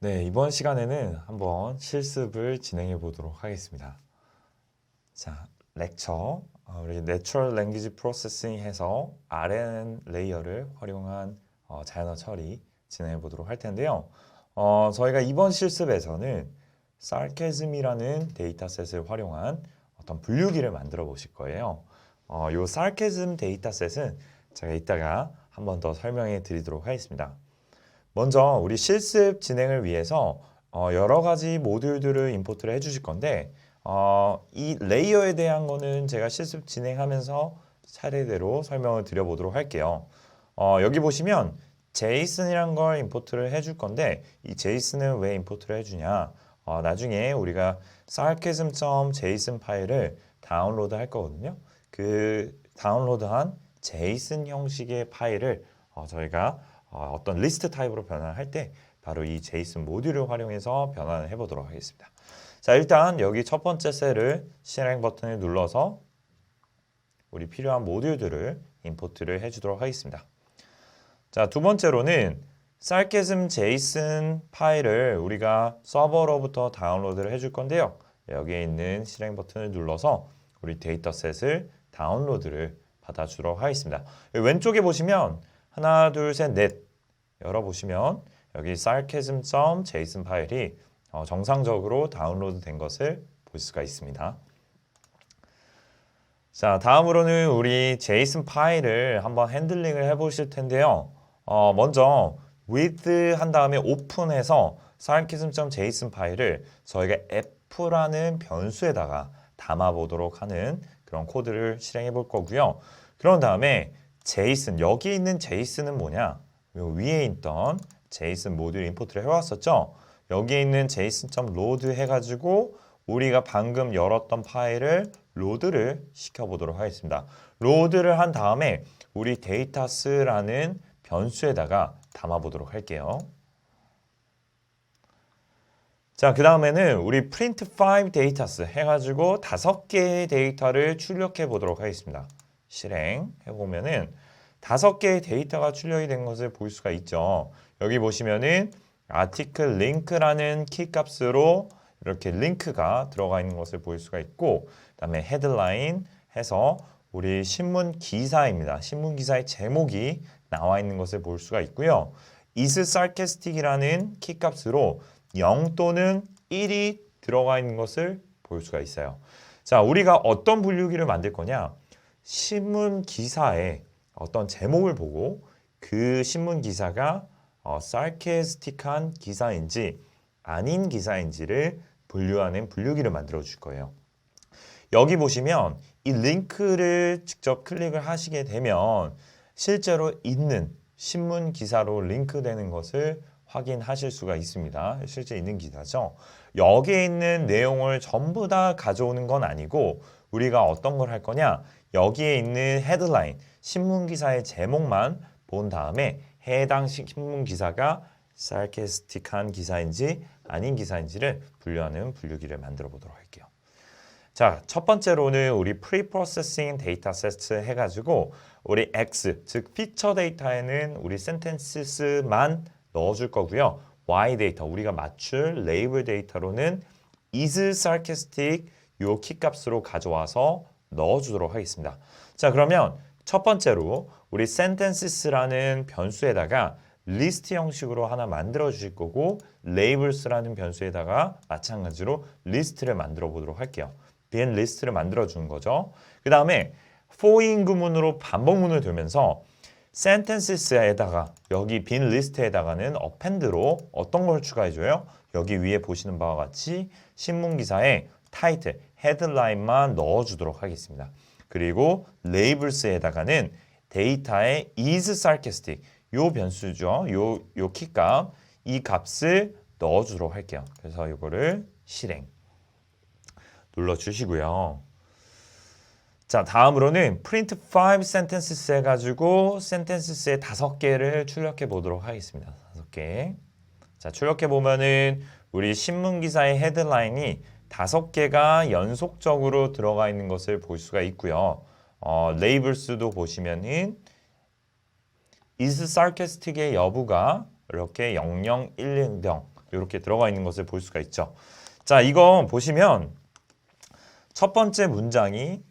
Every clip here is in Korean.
네, 이번 시간에는 한번 실습을 진행해 보도록 하겠습니다. 자, 렉처. 어, 우리 Natural Language Processing 해서 RNN 레이어를 활용한 어, 자연어 처리 진행해 보도록 할 텐데요. 어, 저희가 이번 실습에서는 sarcasm이라는 데이터셋을 활용한 어떤 분류기를 만들어 보실 거예요. 어, 요 sarcasm 데이터셋은 제가 이따가 한 번 더 설명해 드리도록 하겠습니다. 먼저 우리 실습 진행을 위해서 어, 여러 가지 모듈들을 임포트를 해주실 건데 어, 이 레이어에 대한 거는 제가 실습 진행하면서 차례대로 설명을 드려보도록 할게요. 어, 여기 보시면 제이슨이란 걸 임포트를 해줄 건데 이 제이슨은 왜 임포트를 해주냐? 어, 나중에 우리가 sarcasm.json 파일을 다운로드 할 거거든요. 그 다운로드한 제이슨 형식의 파일을 어, 저희가 어, 어떤 리스트 타입으로 변환할 때 바로 이 제이슨 모듈을 활용해서 변환을 해보도록 하겠습니다. 자, 일단 여기 첫 번째 셀을 실행 버튼을 눌러서 우리 필요한 모듈들을 임포트를 해주도록 하겠습니다. 자, 두 번째로는 sarcasm json 파일을 우리가 서버로부터 다운로드를 해줄 건데요. 여기에 있는 실행 버튼을 눌러서 우리 데이터셋을 다운로드를 받아주도록 하겠습니다. 왼쪽에 보시면 하나, 둘, 셋, 넷 열어보시면 여기 sarcasm.json 파일이 어, 정상적으로 다운로드 된 것을 볼 수가 있습니다. 자, 다음으로는 우리 JSON 파일을 한번 핸들링을 해보실 텐데요. 어, 먼저 with 한 다음에 open해서 sarcasm.json 파일을 저희가 f라는 변수에다가 담아보도록 하는 그런 코드를 실행해 볼 거고요. 그런 다음에 JSON 여기 있는 JSON은 뭐냐? 요 위에 있던 JSON 모듈 임포트를 해왔었죠. 여기에 있는 JSON.load 해가지고 우리가 방금 열었던 파일을 로드를 시켜보도록 하겠습니다. 로드를 한 다음에 우리 데이터스라는 변수에다가 담아보도록 할게요. 자, 그 다음에는 우리 print 5 데이터스 해가지고 다섯 개의 데이터를 출력해 보도록 하겠습니다. 실행해 보면은 다섯 개의 데이터가 출력이 된 것을 볼 수가 있죠. 여기 보시면은 article link라는 키 값으로 이렇게 링크가 들어가 있는 것을 볼 수가 있고 그다음에 headline 해서 우리 신문 기사입니다. 신문 기사의 제목이 나와 있는 것을 볼 수가 있고요. is sarcastic이라는 키 값으로 0 또는 1이 들어가 있는 것을 볼 수가 있어요. 자, 우리가 어떤 분류기를 만들 거냐? 신문 기사에 어떤 제목을 보고 그 신문 기사가 어, sarcastic한 기사인지 아닌 기사인지를 분류하는 분류기를 만들어 줄 거예요. 여기 보시면 이 링크를 직접 클릭을 하시게 되면 실제로 있는 신문 기사로 링크되는 것을 확인하실 수가 있습니다. 실제 있는 기사죠. 여기에 있는 내용을 전부 다 가져오는 건 아니고 우리가 어떤 걸 할 거냐? 여기에 있는 헤드라인, 신문 기사의 제목만 본 다음에 해당 신문 기사가 sarcastic한 기사인지 아닌 기사인지를 분류하는 분류기를 만들어 보도록 할게요. 자, 첫 번째로는 우리 pre-processing dataset 해가지고 우리 X, 즉 피처 데이터에는 우리 sentences만 넣어줄 거고요. Y 데이터, 우리가 맞출 레이블 데이터로는 is sarcastic 요 키값으로 가져와서 넣어주도록 하겠습니다. 자, 그러면 첫 번째로 우리 sentences라는 변수에다가 리스트 형식으로 하나 만들어 주실 거고 labels라는 변수에다가 마찬가지로 리스트를 만들어 보도록 할게요. 빈 리스트를 만들어 주는 거죠. 그 다음에 for 구문으로 반복문을 두면서 sentences에다가 여기 빈 리스트에다가는 append로 어떤 걸 추가해 줘요? 여기 위에 보시는 바와 같이 신문 기사에 타이틀, 헤드라인만 넣어 주도록 하겠습니다. 그리고 labels에다가는 데이터의 is sarcastic 요 변수죠. 요 요 키값 이 값을 넣어 주도록 할게요. 그래서 이거를 실행 눌러 주시고요. 자, 다음으로는 print 5 sentences 해 가지고 sentences의 다섯 개를 출력해 보도록 하겠습니다. 다섯 개. 자, 출력해 보면은 우리 신문 기사의 헤드라인이 다섯 개가 연속적으로 들어가 있는 것을 볼 수가 있고요. 어, 레이블스도 보시면은 is sarcastic의 여부가 이렇게 0010 이렇게 들어가 있는 것을 볼 수가 있죠. 자, 이거 보시면 첫 번째 문장이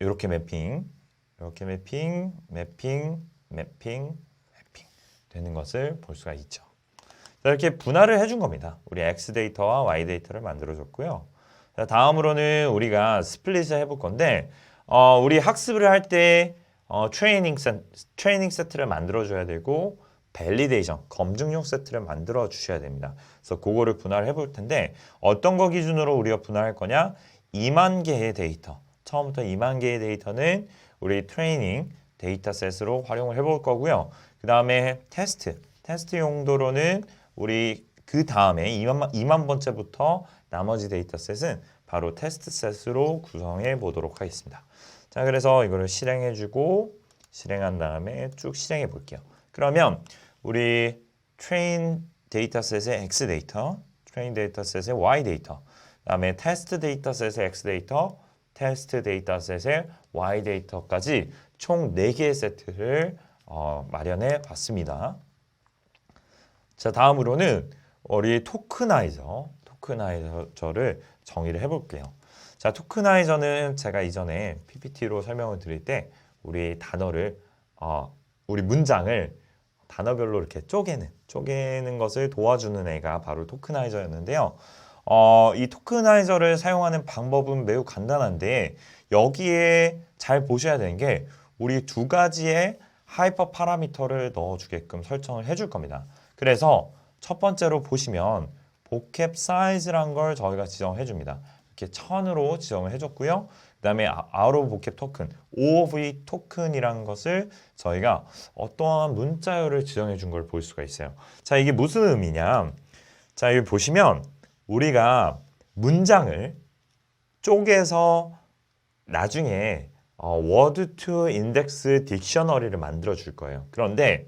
이렇게 매핑, 이렇게 매핑, 매핑, 매핑, 매핑 되는 것을 볼 수가 있죠. 자, 이렇게 분할을 해준 겁니다. 우리 X 데이터와 Y 데이터를 만들어줬고요. 자, 다음으로는 우리가 스플릿을 해볼 건데, 어, 우리 학습을 할때 어, 트레이닝, 세, 트레이닝 세트를 만들어줘야 되고, 밸리데이션, 검증용 세트를 만들어 주셔야 됩니다. 그래서 그거를 분할해 볼 텐데, 어떤 거 기준으로 우리가 분할할 거냐? 2만 개의 데이터. 처음부터 2만 개의 데이터는 우리 트레이닝 데이터셋으로 활용을 해 볼 거고요. 그 다음에 테스트, 테스트 용도로는 우리 그 다음에 2만, 2만 번째부터 나머지 데이터셋은 바로 테스트 셋으로 구성해 보도록 하겠습니다. 자, 그래서 이거를 실행해 주고 실행한 다음에 쭉 실행해 볼게요. 그러면 우리 트레인 데이터셋의 X 데이터, 트레인 데이터셋의 Y 데이터, 그다음에 테스트 데이터셋의 X 데이터, 테스트 데이터셋의 Y 데이터까지 총 4개의 세트를 어, 마련해 봤습니다. 자, 다음으로는 우리 토크나이저, 토크나이저를 정의를 해볼게요. 자, 토크나이저는 제가 이전에 PPT로 설명을 드릴 때 우리 단어를, 어, 우리 문장을 단어별로 이렇게 쪼개는, 쪼개는 것을 도와주는 애가 바로 토크나이저였는데요. 어, 이 토크나이저를 사용하는 방법은 매우 간단한데 여기에 잘 보셔야 되는 게 우리 두 가지의 하이퍼 파라미터를 넣어주게끔 설정을 해줄 겁니다. 그래서 첫 번째로 보시면 보캡 사이즈란 걸 저희가 지정해 줍니다. 이렇게 천으로 지정을 해줬고요. 그 다음에 out of 보캡 토큰, OOV 토큰이라는 것을 저희가 어떠한 문자열을 지정해 준 걸 볼 수가 있어요. 자, 이게 무슨 의미냐? 자, 여기 보시면 우리가 문장을 쪼개서 나중에 어, word to index 딕셔너리를 만들어 줄 거예요. 그런데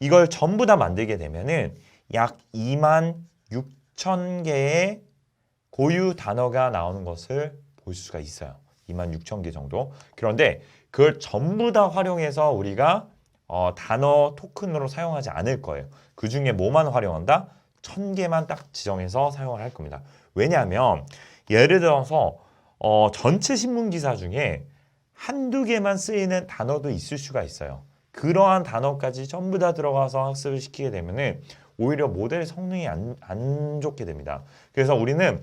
이걸 전부 다 만들게 되면은 약 2만 6천 개의 고유 단어가 나오는 것을 볼 수가 있어요. 2만 6천 개 정도. 그런데 그걸 전부 다 활용해서 우리가 어, 단어 토큰으로 사용하지 않을 거예요. 그 중에 뭐만 활용한다? 천 개만 딱 지정해서 사용을 할 겁니다. 왜냐하면 예를 들어서 어, 전체 신문 기사 중에 한두 개만 쓰이는 단어도 있을 수가 있어요. 그러한 단어까지 전부 다 들어가서 학습을 시키게 되면은 오히려 모델 성능이 안, 안 좋게 됩니다. 그래서 우리는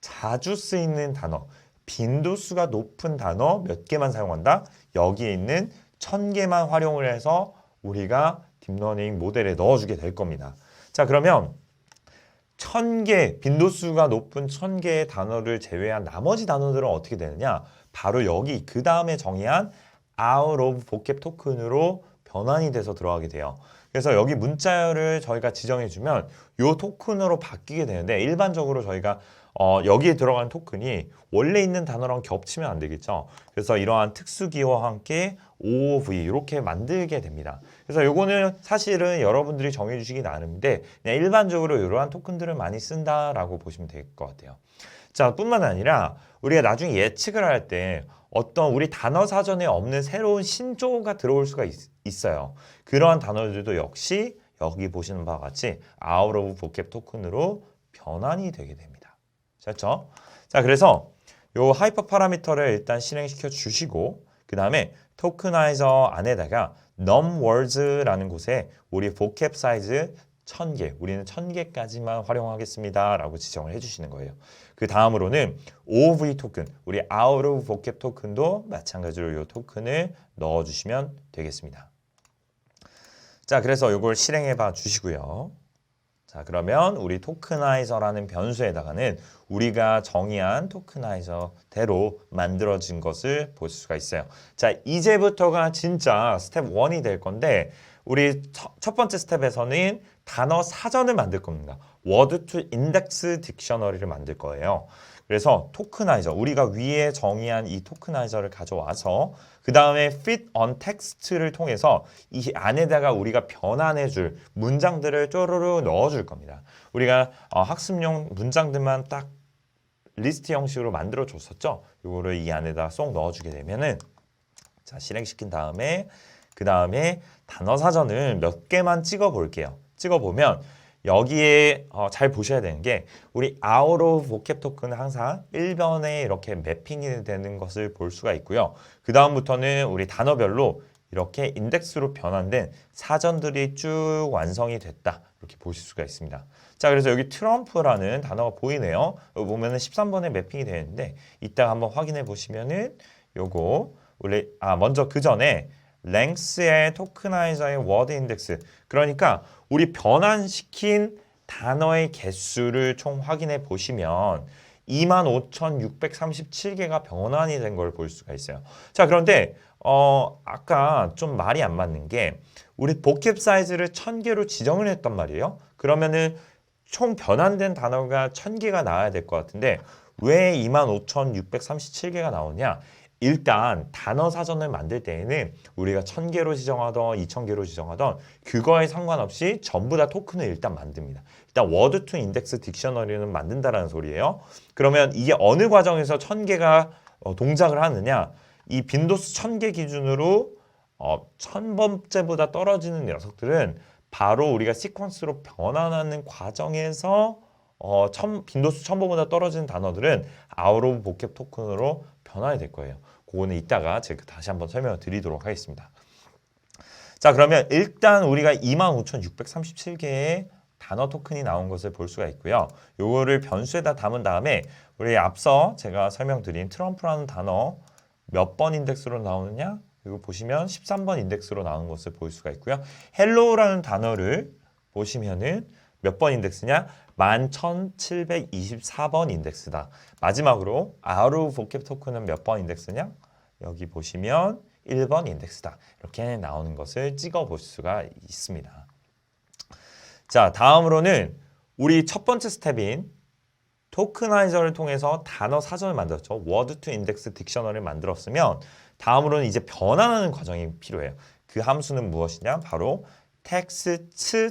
자주 쓰이는 단어, 빈도수가 높은 단어 몇 개만 사용한다. 여기에 있는 천 개만 활용을 해서 우리가 딥러닝 모델에 넣어주게 될 겁니다. 자, 그러면 천 개, 빈도수가 높은 천 개의 단어를 제외한 나머지 단어들은 어떻게 되느냐? 바로 여기 그 다음에 정의한 out of vocab 토큰으로 변환이 돼서 들어가게 돼요. 그래서 여기 문자열을 저희가 지정해 주면 이 토큰으로 바뀌게 되는데 일반적으로 저희가 어, 여기에 들어간 토큰이 원래 있는 단어랑 겹치면 안 되겠죠. 그래서 이러한 특수기호와 함께 OOV 이렇게 만들게 됩니다. 그래서 요거는 사실은 여러분들이 정해 주시기 나름인데 그냥 일반적으로 이러한 토큰들을 많이 쓴다라고 보시면 될 것 같아요. 자, 뿐만 아니라 우리가 나중에 예측을 할때 어떤 우리 단어 사전에 없는 새로운 신조어가 들어올 수가 있, 있어요. 그러한 단어들도 역시 여기 보시는 바와 같이 out of vocab 토큰으로 변환이 되게 됩니다. 됐죠? 자, 그래서 요 하이퍼 파라미터를 일단 실행시켜 주시고 그 다음에 토크나이저 안에다가 numwords라는 곳에 우리 vocab 사이즈 1000개, 우리는 1000개까지만 활용하겠습니다. 라고 지정을 해주시는 거예요. 그 다음으로는 OV 토큰, 우리 out of vocab 토큰도 마찬가지로 이 토큰을 넣어주시면 되겠습니다. 자, 그래서 이걸 실행해 봐 주시고요. 자, 그러면 우리 토크나이저라는 변수에다가는 우리가 정의한 토크나이저대로 만들어진 것을 볼 수가 있어요. 자, 이제부터가 진짜 스텝 1이 될 건데 우리 첫, 첫 번째 스텝에서는 단어 사전을 만들 겁니다. word to index 딕셔너리를 만들 거예요. 그래서 토크나이저 우리가 위에 정의한 이 토크나이저를 가져와서 그 다음에 fit on text를 통해서 이 안에다가 우리가 변환해 줄 문장들을 쪼르르 넣어 줄 겁니다. 우리가 어, 학습용 문장들만 딱 리스트 형식으로 만들어 줬었죠. 이거를 이 안에다 쏙 넣어 주게 되면은 자, 실행시킨 다음에 그 다음에 단어 사전을 몇 개만 찍어 볼게요. 찍어 보면 여기에 어, 잘 보셔야 되는 게 우리 out of vocab 토큰은 항상 1번에 이렇게 매핑이 되는 것을 볼 수가 있고요. 그 다음부터는 우리 단어별로 이렇게 인덱스로 변환된 사전들이 쭉 완성이 됐다. 이렇게 보실 수가 있습니다. 자, 그래서 여기 트럼프라는 단어가 보이네요. 여기 보면은 13번에 매핑이 되는데 이따가 한번 확인해 보시면은 요거 우리 아 먼저 그 전에 랭스의 토크나이저의 워드 인덱스 그러니까 우리 변환시킨 단어의 개수를 총 확인해 보시면 25,637개가 변환이 된 걸 볼 수가 있어요. 자, 그런데 어 아까 좀 말이 안 맞는 게 우리 복캡 사이즈를 1000개로 지정을 했단 말이에요. 그러면은 총 변환된 단어가 1000개가 나와야 될 것 같은데 왜 25,637개가 나오냐? 일단 단어 사전을 만들 때에는 우리가 1000개로 지정하던 2000개로 지정하던 그거에 상관없이 전부 다 토큰을 일단 만듭니다. 일단 워드 투 인덱스 딕셔너리는 만든다라는 소리예요. 그러면 이게 어느 과정에서 1000개가 어, 동작을 하느냐? 이 빈도수 1000개 기준으로 어, 1000번째보다 떨어지는 녀석들은 바로 우리가 시퀀스로 변환하는 과정에서 어, 천, 빈도수 1000번보다 떨어지는 단어들은 아웃 오브 보캡 토큰으로 변환이 될 거예요. 그거는 이따가 제가 다시 한번 설명을 드리도록 하겠습니다. 자, 그러면 일단 우리가 25,637개의 단어 토큰이 나온 것을 볼 수가 있고요. 요거를 변수에다 담은 다음에 우리 앞서 제가 설명드린 트럼프라는 단어 몇 번 인덱스로 나오느냐? 이거 보시면 13번 인덱스로 나오는 것을 볼 수가 있고요. 헬로우라는 단어를 보시면은 몇 번 인덱스냐? 11,724번 인덱스다. 마지막으로 아우르 보캡 토큰은 몇 번 인덱스냐? 여기 보시면 1번 인덱스다. 이렇게 나오는 것을 찍어 볼 수가 있습니다. 자, 다음으로는 우리 첫 번째 스텝인 토크나이저를 통해서 단어 사전을 만들었죠. 워드 투 인덱스 딕셔너를 만들었으면 다음으로는 이제 변환하는 과정이 필요해요. 그 함수는 무엇이냐? 바로 text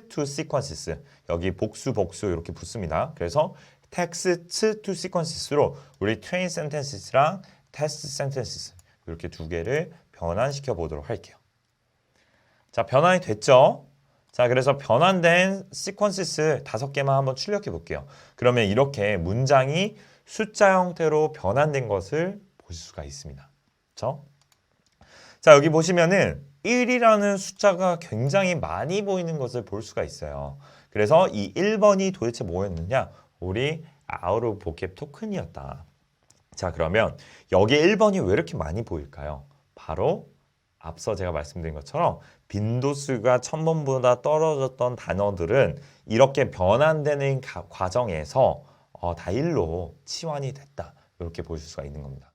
to sequences. 여기 복수 복수 이렇게 붙습니다. 그래서 text to sequences로 우리 train sentences랑 test sentences 이렇게 두 개를 변환시켜 보도록 할게요. 자, 변환이 됐죠? 자, 그래서 변환된 시퀀시스 다섯 개만 한번 출력해 볼게요. 그러면 이렇게 문장이 숫자 형태로 변환된 것을 보실 수가 있습니다. 그렇죠? 자, 여기 보시면은 1이라는 숫자가 굉장히 많이 보이는 것을 볼 수가 있어요. 그래서 이 1번이 도대체 뭐였느냐? 우리 아우르 보캡 토큰이었다. 자, 그러면 여기 1번이 왜 이렇게 많이 보일까요? 바로 앞서 제가 말씀드린 것처럼 빈도수가 1000번보다 떨어졌던 단어들은 이렇게 변환되는 가- 과정에서 어, 다 1로 치환이 됐다. 이렇게 보실 수가 있는 겁니다.